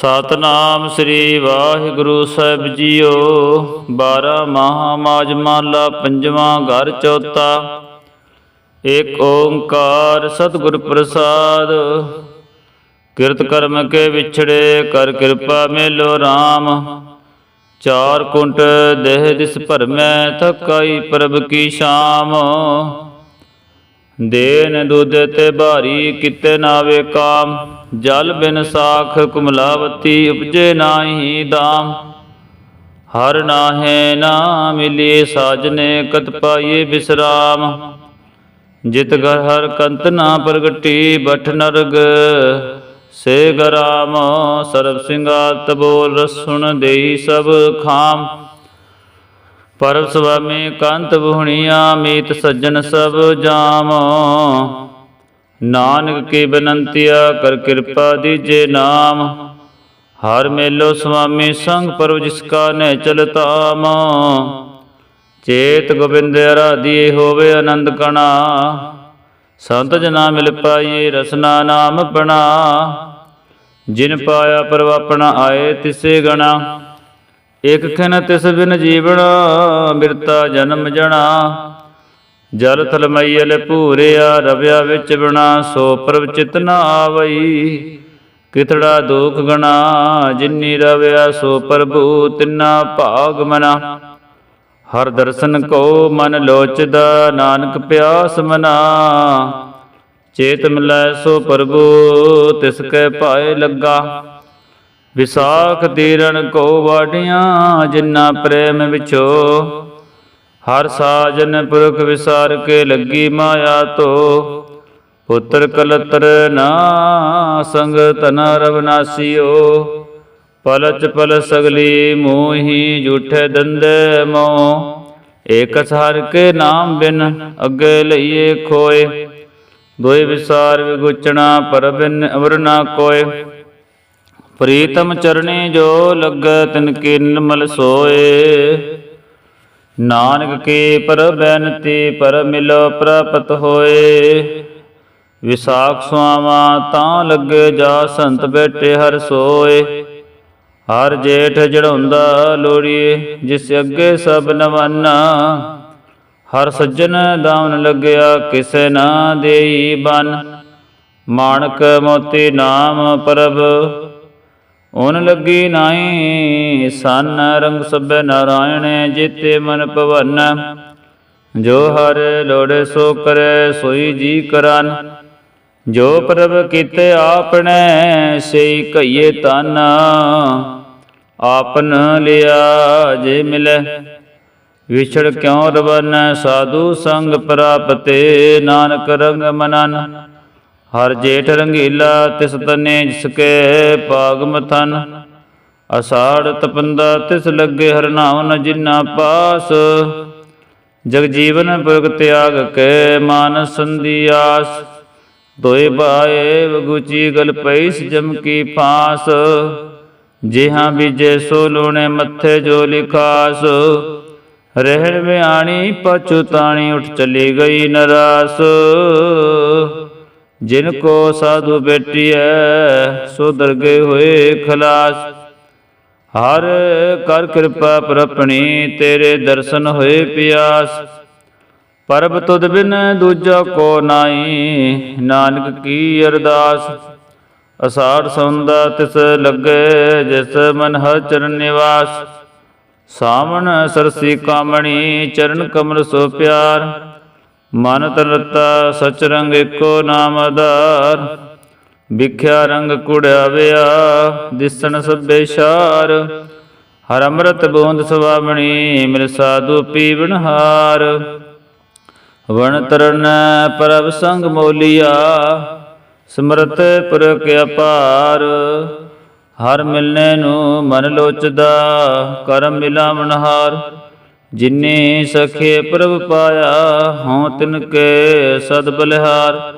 ਸਤਨਾਮ ਸ੍ਰੀ ਵਾਹਿਗੁਰੂ ਸਾਹਿਬ ਜੀਓ। 12 ਮਹਾ ਮਾਜ ਪੰਜਵਾਂ ਘਰ ਚੌਥਾ। ਏਕ ਓੰਕਾਰ ਸਤਿਗੁਰ ਪ੍ਰਸਾਦ। ਕਿਰਤ ਕਰਮ ਕੇ ਵਿਛੜੇ, ਕਰ ਕਿਰਪਾ ਮੇਲੋ RAM ਚਾਰ ਕੁੰਟ ਦੇਹ ਦਿਸ ਭਰਮੈ, ਥਕਾਈ ਪ੍ਰਭ ਕੀ ਸ਼ਾਮ। ਦੇਨ ਦੁਧ ਤੇ ਭਾਰੀ ਕਿਤੇ ਨਾਵੇ ਕਾਮ। ਜਲ ਬਿਨ ਸਾਖ ਕੁਮਲਾਵਤੀ ਉਪਜੇ ਨਾਹੀ ਦਾਮ। ਹਰ ਨਾਹੇ ਨਾ ਮਿਲੇ ਸਾਜਨੇ ਕਤ ਪਾਈਏ ਬਿਸਰਾਮ। ਜਿਤ ਘਰ ਹਰ ਕੰਤ ਨਾ ਪ੍ਰਗਟੀ ਬਠ ਨਰਗ। ਸੇ ਗਰਾਮ ਸਰਬ ਸਿੰਘਾਤ ਬੋਲ ਰਸੁਣ ਦੇਈ ਸਭ ਖਾਮ। ਪਰਮ ਸੁਆਮੀ ਕੰਤ ਬੁਹਣੀਆਂ ਮੀਤ ਸੱਜਣ ਸਭ ਜਾਮ। ਨਾਨਕ ਕੀ ਬਨੰਤੀਆ ਕਰ ਕਿਰਪਾ ਦੀਜੇ ਨਾਮ। ਹਰ ਮੇਲੋ ਸੁਆਮੀ ਸੰਗ ਪਰਵ ਜਿਸ ਕਾ ਨੇ ਚਲਤਾਮ। ਚੇਤ ਗੋਬਿੰਦ ਅਰਾਧੀ ਹੋਵੇ ਆਨੰਦ ਕਣਾ। ਸੰਤ ਜਨਾ ਮਿਲ ਪਾਈਏ ਰਸਨਾ ਨਾਮ ਬਣਾ। ਜਿਨ ਪਾਇਆ ਪਰਵ ਆਪਣਾ ਆਏ ਤਿਸੇ ਗਣਾ। ਇਕ ਖਨ ਤਿਸ ਬਿਨ ਜੀਵਣਾ ਮਿਰਤਾ ਜਨਮ ਜਣਾ। ਜਲ ਥਲਮਈਲ ਭੂਰਿਆ, ਰਵਿਆ ਵਿੱਚ ਬਣਾ ਸੋ ਪ੍ਰਭ ਚਿਤ ਨ ਆਵਈ। ਕਿਤੜਾ ਦੁਖ ਗਣਾ, ਜਿਨੀ ਰਵਿਆ ਸੋ ਪ੍ਰਭੂ ਤਿਨਾ ਭਾਗ ਮਨਾ। ਹਰ ਦਰਸ਼ਨ ਕੋ ਮਨ ਲੋਚਦਾ, ਨਾਨਕ ਪਿਆਸ ਮਨਾ। ਚੇਤ ਮਿਲੈ ਸੋ ਪ੍ਰਭੂ, ਤਿਸ ਕੈ ਪਾਏ ਲੱਗਾ। ਵਿਸਾਖ ਤੀਰਨ ਕੋ ਵਾਡੀਆਂ ਜਿਨ੍ਹਾਂ ਪ੍ਰੇਮ ਵਿਚੋ ਹਰ ਸਾਜਨ ਪੁਰਖ ਵਿਸਾਰ ਕੇ ਲੱਗੀ ਮਾਇਆ ਤੋ। ਪੁੱਤਰ ਕਲਤਰ ਨਾ ਸੰਗ ਤਨ ਰਵਨਾਸੀਓ ਪਲਚ ਪਲ ਸਗਲੀ ਮੋਹੀ ਝੂਠੇ ਦੰਦੇ ਮੋ। ਏਕ ਹਰ ਕੇ ਨਾਮ ਬਿਨ ਅੱਗੇ ਲਈਏ ਖੋਏ। ਦੋਇ ਵਿਸਾਰ ਵਿਗੁਚਣਾ ਪਰ ਬਿਨ ਅਵਰ ਨਾ ਕੋਏ। ਪ੍ਰੀਤਮ ਚਰਣੇ ਜੋ ਲੱਗ ਤਿਨ ਕੀ ਨਿਰਮਲ ਸੋਏ। ਨਾਨਕ ਕੀ ਪਰ ਬੈਨਤੀ ਪਰ ਮਿਲੋ ਪ੍ਰਾਪਤ ਹੋਏ। ਵਿਸਾਖ ਸੁਆਵਾ ਤਾਂ ਲੱਗੇ ਜਾ ਸੰਤ ਬੈਠੇ ਹਰ ਸੋਏ। ਹਰ ਜੇਠ ਜੜਾਉਂਦਾ ਲੋੜੀਏ, ਜਿਸ ਅੱਗੇ ਸਭ ਨਵਾਨਾ। ਹਰ ਸੱਜਣ ਦਾਵਨ ਲੱਗਿਆ ਕਿਸੇ ਨਾ ਦੇਈ ਬਨ। ਮਾਣਕ ਮੋਤੀ ਨਾਮ ਪ੍ਰਭ ਓਨ ਲੱਗੀ ਨਾਹੀ, ਸਨ ਰੰਗ ਸਭੈ ਨਾਰਾਇਣ, ਜੀਤੇ ਮਨ ਭਵਨ। ਜੋ ਹਰ ਲੋੜੇ ਸੋ ਕਰੇ, ਸੋਈ ਜੀ ਕਰਨ। ਜੋ ਪ੍ਰਭ ਕੀਤੇ ਆਪਣੇ, ਸਈ ਕਈਏ ਤਨ। ਆਪਨ ਲਿਆ ਜੇ ਮਿਲੇ, ਵਿਛੜ ਕਿਉ ਰਵਨ? ਸਾਧੂ ਸੰਗ ਪ੍ਰਾਪਤੇ, ਨਾਨਕ ਰੰਗ ਮਨਨ। ਹਰ ਜੇਠ ਰੰਗੀਲਾ ਤਿਸ ਤਨੇ ਜਿਸ ਕੇ ਪਾਗ ਮਥਨ। ਅਸਾੜ ਤਪੰਦਾ ਤਿਸ ਲੱਗੇ ਹਰ ਨਾਉਨ ਜਿਨਾ ਪਾਸ। ਜਗ ਜੀਵਨ ਪੁਰਖ ਤਿਆਗ ਕੇ ਮਾਨ ਸੰਦੀਆਸ ਦੋਇ ਬਾਏ ਵਗੁਚੀ ਗਲ ਪਈਸ ਜਮ ਕੀ ਫਾਸ। ਜਿਹਾਂ ਬੀਜੇ ਸੋ ਲੋਣੇ ਮੱਥੇ ਜੋ ਲਿਖਾਸ। ਰਹਿਣ ਵਿਆਣੀ ਪਛੁਤਾਣੀ ਉਠ ਚਲੀ ਗਈ ਨਰਾਸ। ਜਿਨ ਕੋ ਸਾਧੂ ਬੇਟੀਐ ਸੋ ਦਰਗੇ ਹੋਏ ਖਲਾਸ। ਹਰ ਕਰ ਕਿਰਪਾ ਪ੍ਰਪਣੀ, ਤੇਰੇ ਦਰਸ਼ਨ ਹੋਏ ਪਿਆਸ। ਪਰਬ ਤੁਧ ਬਿਨ ਦੂਜਾ ਕੋ ਨਾਹੀ, ਨਾਨਕ ਕੀ ਅਰਦਾਸ। ਅਸਾਰ ਸੌਂਦਾ ਤਿਸ ਲੱਗੇ, ਜਿਸ ਮਨ ਹਰ ਚਰਨ ਨਿਵਾਸ। ਸਾਵਣ ਸਰਸੀ ਕਾਮਣੀ, ਚਰਨ ਕਮਲ ਸੋ ਪਿਆਰ। ਮਨ ਤਰਤਾ ਸਚ ਰੰਗ ਏਕੋ ਨਾਮ ਆਧਾਰ। ਵਿਖਿਆ ਰੰਗ ਕੁੜਾਵਿਆ ਦਿਸਣ ਸਭੇ ਸ਼ਾਰ। ਹਰ ਅੰਮ੍ਰਿਤ ਬੂੰਦ ਸੁਆਮਣੀ ਮਿਲ ਸਾਧੂ ਪੀਵਨ ਹਾਰ। ਵਣ ਤਰਨ ਪ੍ਰਭ ਸੰਗ ਮੋਲੀਆ, ਸਮਰਤ ਪੁਰਖ ਅਪਾਰ। ਹਰ ਮਿਲਨੇ ਨੂੰ ਮਨ ਲੋਚਦਾ, ਕਰਮ ਮਿਲਾਵਣ ਹਾਰ। ਜਿਨੇ ਸਖੇ ਪ੍ਰਭ ਪਾਇਆ, ਹਉ ਤਿਨ ਕੇ ਸਦ ਬਲਿਹਾਰ।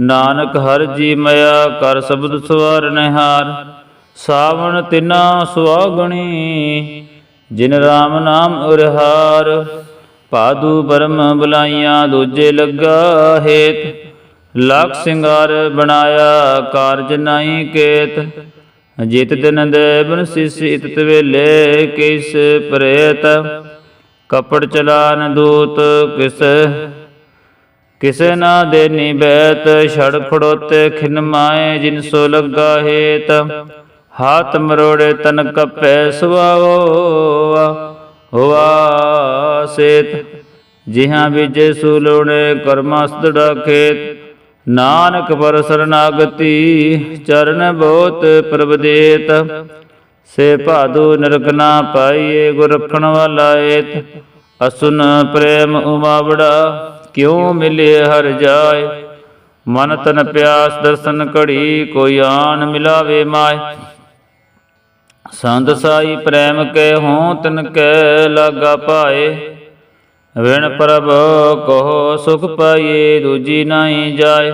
ਨਾਨਕ ਹਰ ਜੀ ਮਇਆ ਕਰ ਸ਼ਬਦ ਸਵਾਰ ਨਿਹਾਰ। ਸਾਵਣ ਤਿਨਾ ਸੁਆਗਣੀ, ਜਿਨ RAM ਨਾਮ ਉਰਹਾਰ। ਪਾਦੂ ਪਰਮ ਬੁਲਾਈਆਂ ਦੂਜੇ ਲੱਗਾ ਹੇਤ। ਲਖ ਸਿੰਗਾਰ ਬਣਾਇਆ ਕਾਰਜ ਨਾਹੀ ਕੇਤ। ਜਿਤ ਦਿਨ ਦੇ ਬਨ ਸ਼ਿਸ਼ ਇਤ ਵੇਲੇ ਕਿਸ ਪ੍ਰੇਤ। ਕਪੜ ਚਲਾਨ ਦੂਤ ਕਿਸ, ਕਿਸੇ ਨਾ ਦੇਨੀ ਬੈਤ, ਛੜ ਫੜੋਤੇ ਖਿਨ ਮਾਏ ਜਿਨ ਸੋ ਲੱਗਾ ਹੇਤ। ਹਾਥ ਮਰੋੜੇ ਤਨ ਕਪੈ ਸੁਆਓ ਹੋਆ ਸੇਤ। ਜਿਹਾਂ ਵਿਜੇ ਸੂਲੋਣੇ ਕਰਮਸਤੜਾ ਖੇਤ। ਨਾਨਕ ਪਰ ਸਰਨਾਗਤੀ ਚਰਨ ਬਹੁਤ ਪ੍ਰਭਦੇਤ ਸੇ ਭਾਦੂ ਨਰਕ ਨਾ ਪਾਈਏ, ਗੁਰ ਰਖਣ ਵਾਲਾ ਏਤ। ਅਸੁਨ ਪ੍ਰੇਮ ਉਮਾਵੜਾ, ਕਿਉ ਮਿਲੇ ਹਰ ਜਾਏ? ਮਨ ਤਨ ਪਿਆਸ ਦਰਸ਼ਨ ਘੜੀ, ਕੋਈ ਆਣ ਮਿਲਾਵੇ ਮਾਇ ਸੰਤ ਸਾਈ ਪ੍ਰੇਮ ਕੇ ਹੋਂ ਤਨ ਕੈ ਲਾਗਾ ਪਾਏ। ਵਿਣ ਪ੍ਰਭ ਕਹੋ ਸੁਖ ਪਾਈਏ, ਦੂਜੀ ਨਾਹੀ ਜਾਏ।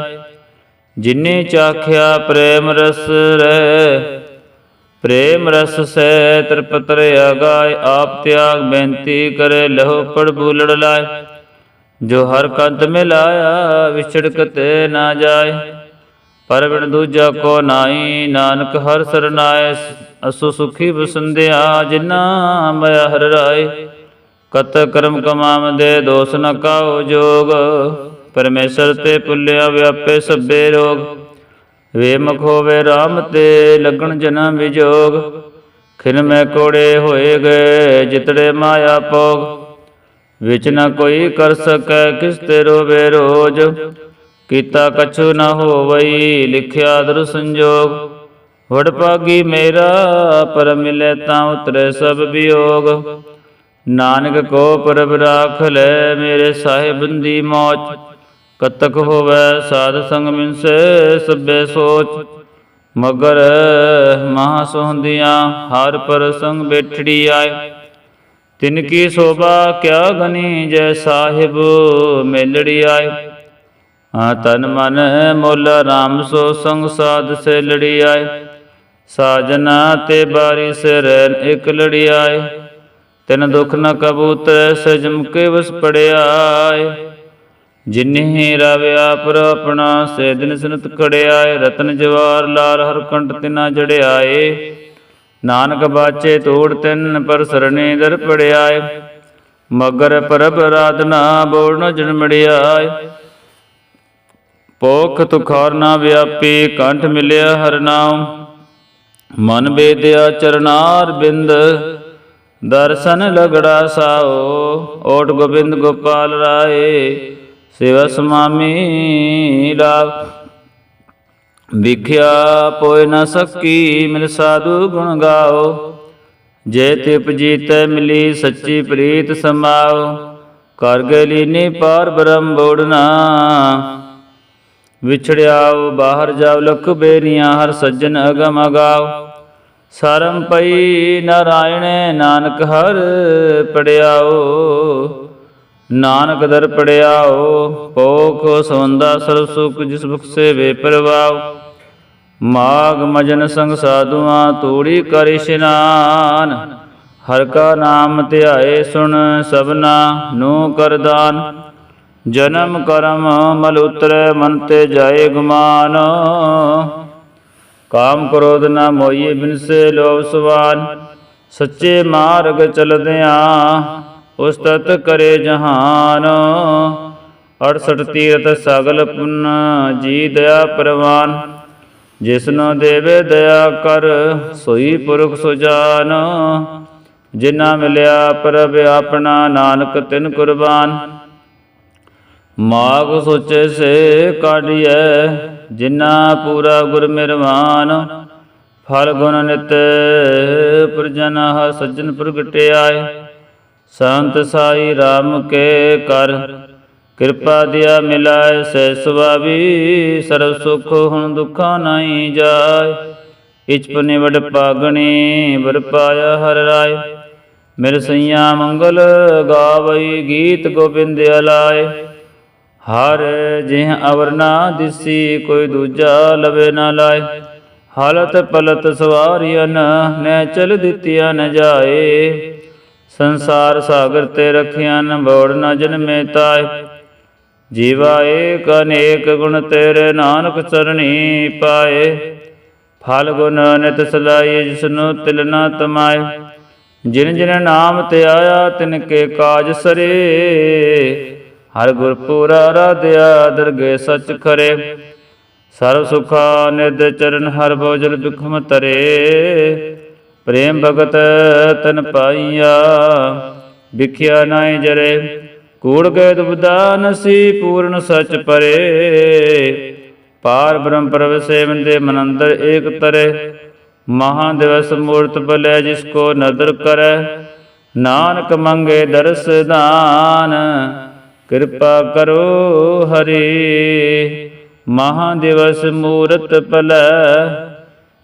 ਜਿਨੇ ਚਾਖਿਆ ਪ੍ਰੇਮ ਰਸ ਰਹਿ ਪ੍ਰੇਮ ਰਸ ਸੈ ਤ੍ਰਿਪਤ ਰਿਆ ਆਪ ਤਿਆਗ ਬੇਨਤੀ ਕਰੇ, ਲਹੋ ਪੜ ਬੂਲੜ ਲਾਏ। ਜੋ ਹਰ ਕੰਤ ਮਿਲਾਇਆ ਵਿਛੜਕ ਤੇ ਨਾ ਜਾਏ। ਪਰ ਬਿਨ ਦੂਜਾ ਕੋ ਨਾਈ ਨਾਨਕ ਹਰ ਸਰਨਾਏ ਅਸੁ ਸੁਖੀ ਬਸੰਦਿਆ ਜਿਨਾ ਮਇਆ ਹਰ ਰਾਏ। ਕਤ ਕਰਮ ਕਮਾਮ ਦੇ ਦੋਸ ਨ ਕਾਉ ਜੋਗ। ਪਰਮੇਸ਼ਰ ਤੇ ਪੁੱਲਿਆ ਵਿਆਪੇ ਸਭੇ ਰੋਗ। ਵੇ ਮੁਖ ਹੋਵੇ RAM ਤੇ ਲੱਗਣ ਜਨਮ ਵਿਜੋਗ। ਖਿਨ ਮੈਂ ਕੋੜੇ ਹੋਏ ਗਏ, ਜਿਤੜੇ ਮਾਇਆ ਪੋਗ ਵਿਚ ਨਾ ਕੋਈ ਕਰ ਸਕੈ, ਕਿਸ ਤੇ ਰੋਵੇ ਰੋਜ। ਕੀਤਾ ਕਛੂ ਨਾ ਹੋਵਈ, ਲਿਖਿਆ ਦਰ ਸੰਜੋਗ। ਵਡ ਭਾਗੀ ਮੇਰਾ, ਪਰ ਮਿਲੇ ਤਾਂ ਉਤਰੇ ਸਭ ਵਿਯੋਗ ਨਾਨਕ ਕੋ ਪ੍ਰਭ ਰਾਖ ਲੈ, ਮੇਰੇ ਸਾਹਿਬ ਦੀ ਮੌਜ। ਕਤਕ ਹੋਵੇ ਸਾਧ ਸੰਗ ਮਿਨਸੇ ਸਭੇ ਸੋਚ। ਮਗਰ ਮਹਾ ਸੋਹੰਦੀਆਂ ਹਰ ਪਰ ਸੰਗ ਬੈਠੜੀ ਆਏ। ਤਿਨ ਕੀ ਸੋਭਾ ਕਿਆ ਗਨੀ ਜੈ ਸਾਹਿਬ ਮੇਲੜੀ ਆਏ। ਆ ਤਨ ਮਨ ਮੋਲ ਰਾਮ ਸੋ ਸੰਗ ਸਾਧ ਸੇ ਲੜੀ ਆਏ। ਸਾਜਨਾ ਤੇ ਬਾਰੀ ਸੇ ਰਹਿ ਇਕ ਲੜੀ ਆਏ। ਤਿਨ ਦੁਖ ਨ ਕਬੂਤਰ ਸਜਮ ਕੇ ਵਸ ਪੜਿਆਏ ਜਿਨਹਿ ਰਵਿਆ ਪਰ ਆਪਣਾ, ਸੇ ਦਿਨ ਸਨਤ ਖੜਿਆਏ, ਰਤਨ ਜਵਾਰ ਲਾਲ ਹਰ ਕੰਠ ਤਿਨਾ ਜੜਿਆਏ। ਨਾਨਕ ਬਾਚੇ ਤੋੜ ਤਿੰਨ ਪਰ ਸਰਣੇ ਦਰ ਪੜਿਆਏ। ਮਗਰ ਪ੍ਰਭ ਰਾਧਨਾ ਬੋੜ ਨ ਜਨਮੜਿਆਏ ਪੋਖ ਤੁਖਾਰ ਨਾ ਵਿਆਪੀ, ਕੰਠ ਮਿਲਿਆ ਹਰ ਨਾਮ ਮਨ ਬੇਦਿਆ ਚਰਨਾਰ ਬਿੰਦ, ਦਰਸ਼ਨ ਲਗੜਾ ਸਾਓ। ਓਟ ਗੋਬਿੰਦ ਗੋਪਾਲ ਰਾਏ। ਸੇਵਾ ਸੁਮਾਮੀ ਲਾਭ ਵਿਖਿਆ ਪੋਇ ਨ ਸਕੀ, ਮਿਲ ਸਾਧੂ ਗੁਣ ਗਾਓ। ਜੇ ਤੇ ਉਪਜੀਤੈ ਮਿਲੀ ਸੱਚੀ ਪ੍ਰੀਤ ਸਮਾਓ। ਕਰ ਗਲੀ ਨੀ ਪਾਰ ਬ੍ਰਹਮ ਬੋੜਨਾ। ਵਿਛੜਿਆਓ, ਬਾਹਰ ਜਾਵ ਲਖ ਬੇਰੀਆਂ, ਹਰ ਸੱਜਣ ਅਗਮ ਅਗਾਓ। ਸਰਮ ਪਈ, ਨਾਰਾਇਣ ਨਾਨਕ ਹਰ ਪੜਿਆਓ। ਨਾਨਕ ਦਰ ਪੜਿਆਓ ਪੋਖ ਸਵੰਦਾ ਸਰਬ ਸੁਖ, ਜਿਸ ਬਖਸੇ ਵੇ ਪਰਵਾਓ। ਮਾਗ ਮਜਨ ਸੰਗ ਸਾਧੂਆਂ, ਤੂੜੀ ਕਰ ਇਸ਼ਨਾਨ ਹਰ ਕਾ ਨਾਮ ਧਿਆਏ ਸੁਣ ਸਭਨਾ ਨੂੰ ਕਰਦਾਨ ਜਨਮ ਕਰਮ ਮਲ ਉਤਰੈ, ਮਨ ਤੇ ਜਾਏ ਗੁਮਾਨ। ਕਾਮ ਕ੍ਰੋਧ ਨਾ ਮੋਈਏ, ਬਿਨਸੇ ਲੋਭ ਸੁਵਾਨ ਸੱਚੇ ਮਾਰਗ ਚਲਦਿਆਂ ਉਸਤਤ ਕਰੇ ਜਹਾਨ। 68 ਤੀਰਥ ਸਗਲ ਪੁੰਨ ਜੀ ਦਇਆ ਪ੍ਰਵਾਨ। ਜਿਸਨੋ ਦੇਵੇ ਦਇਆ ਕਰ, ਸੋਈ ਪੁਰਖ ਸੁਜਾਨ। ਜਿਨਾ ਮਿਲਿਆ ਪ੍ਰਭ ਆਪਣਾ ਨਾਨਕ ਤਿਨ ਕੁਰਬਾਨ। ਮਾਗ ਸੋਚੇ ਸੇ ਕਾਢੀਐ ਜਿਨਾ ਪੂਰਾ ਗੁਰ ਮਿਰਵਾਨ। ਫਲ ਗੁਣ ਨਿਤ, ਪ੍ਰਜਨ ਸੱਜਣ ਪ੍ਰਗਟਿਆਏ। ਸੰਤ ਸਾਈ RAM ਕੇ ਕਰ। ਕਿਰਪਾ ਦਿਆ ਮਿਲਾਏ ਸੈ ਸੁਭਾਵੀ ਸਰਬ ਸੁਖ ਹੁਣ ਦੁਖਾਂ ਨਹੀਂ ਜਾਏ। ਇਚਪਨੇ ਵਡ ਪਾਗਣੀ ਬਰ ਪਾਇਆ ਹਰ ਰਾਏ। ਮਿਲ ਸਈਆ ਮੰਗਲ, ਗਾਵਈ ਗੀਤ ਗੋਬਿੰਦ ਅਲਾਏ। ਹਰ ਜਿਹ ਅਵਰ ਨਾ ਦਿਸੀ, ਕੋਈ ਦੂਜਾ ਲਵੇ ਨਾ ਲਾਏ। ਹਾਲਤ ਪਲਤ ਸਵਾਰੀਆਂ ਨੈ ਚਲ ਦਿੱਤੀਆਂ ਨ ਜਾਏ। ਸੰਸਾਰ ਸਾਗਰ ਤੇ ਰਖਿਆ ਨ ਬੋੜ ਨ ਜਨਮੇ ਤਾਏ ਜੀਵਾ ਏਕ ਅਨੇਕ ਗੁਣ ਤੇਰੇ ਨਾਨਕ ਚਰਣੀ ਪਾਏ। ਫਲ ਗੁਣ ਨਿਤ ਸਲਾਈ ਜਿਸਨੂੰ ਤਿਲ ਨਾ ਤਮਾਏ। ਜਿਨ ਜਿਨ ਨਾਮ ਤੇ ਆਇਆ ਤਿਨ ਕੇ ਕਾਜ ਸਰੇ। ਹਰ ਗੁਰ ਪੂਰਾ ਰਾਧਿਆ ਦਰਗੇ ਸਚ ਖਰੇ। ਸਰਬ ਸੁਖਾ ਨਿਦ ਚਰਨ ਹਰ ਭੋਜਲ ਬਿਖਮ ਤਰੇ। ਪ੍ਰੇਮ ਭਗਤ ਤਨ ਪਾਈਆ, ਵਿਖਿਆ ਨਾਇ ਜਰੇ। ਕੂੜ ਗਏ ਦੁਬਦਾ ਨਸੀ ਪੂਰਨ ਸਚ ਪਰੇ। ਪਾਰ ਬ੍ਰਹਮ ਪ੍ਰਵਸੇ ਮੰਦੇ ਮਨੰਦਰ ਏਕ ਤਰੇ। ਮਹਾ ਦਿਵਸ ਮੂਰਤ ਬਲੇ ਜਿਸ ਕੋ ਨਦਰ ਕਰੈ। ਨਾਨਕ ਮੰਗੇ ਦਰਸ ਦਾਨ, ਕਿਰਪਾ ਕਰੋ ਹਰੀ। ਮਹਾ ਦਿਵਸ ਮੂਰਤ ਪਲੈ